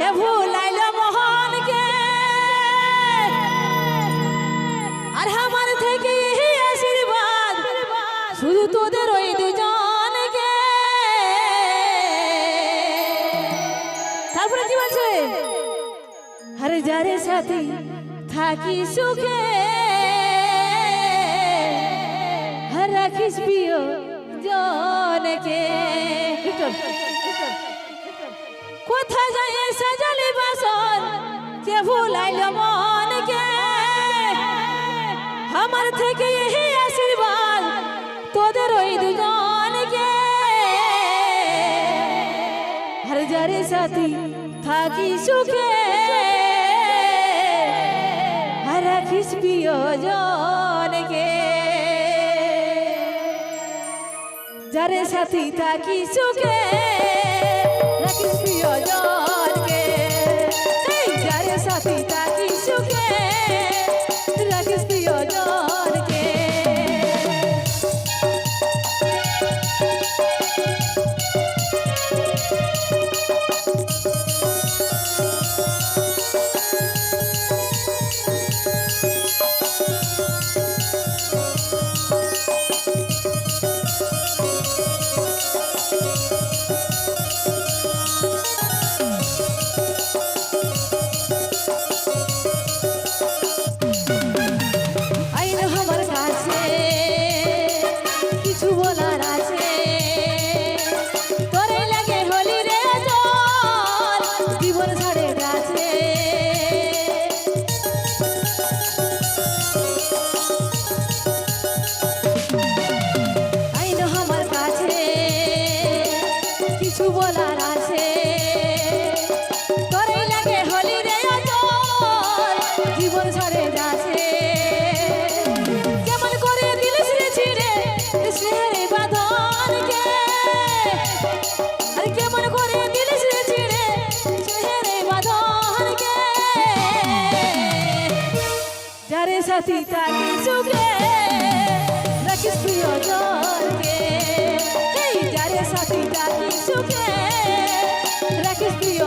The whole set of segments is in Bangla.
হে ভুলাইল আর আমার থেকে আশীর্বাদ, শুধু তোদের ওই দুজনকে। তারপরে কি বলছে? আরে যারে সাথী থাকি কোথায় ভুলাইল মনকে। আমার থেকে আশীর্বাদ তোদের ওই দুজনকে। আর যারে সাথী থাকি সুখে, আর রাখিস প্রিয়জনকে। যারে সাথী থাকি সুখে, রাখিস প্রিয়জনকে সাথী তাকে সুখে রাখিস প্রিয় জনকে এই যারে সাথী তাকে সুখে? রাখিস প্রিয়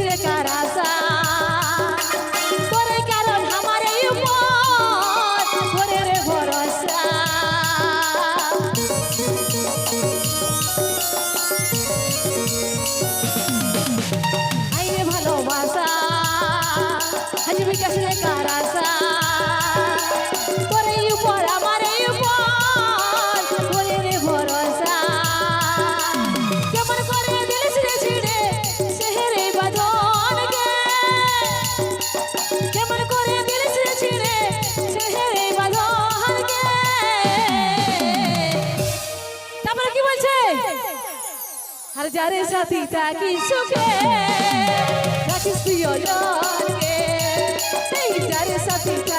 ছিলে কারাসা ভালোবাসা হাজবি কাছে কারাসা আর যারে সাথী থাকি সুখে থাকিস তুই সেই যারে সাথী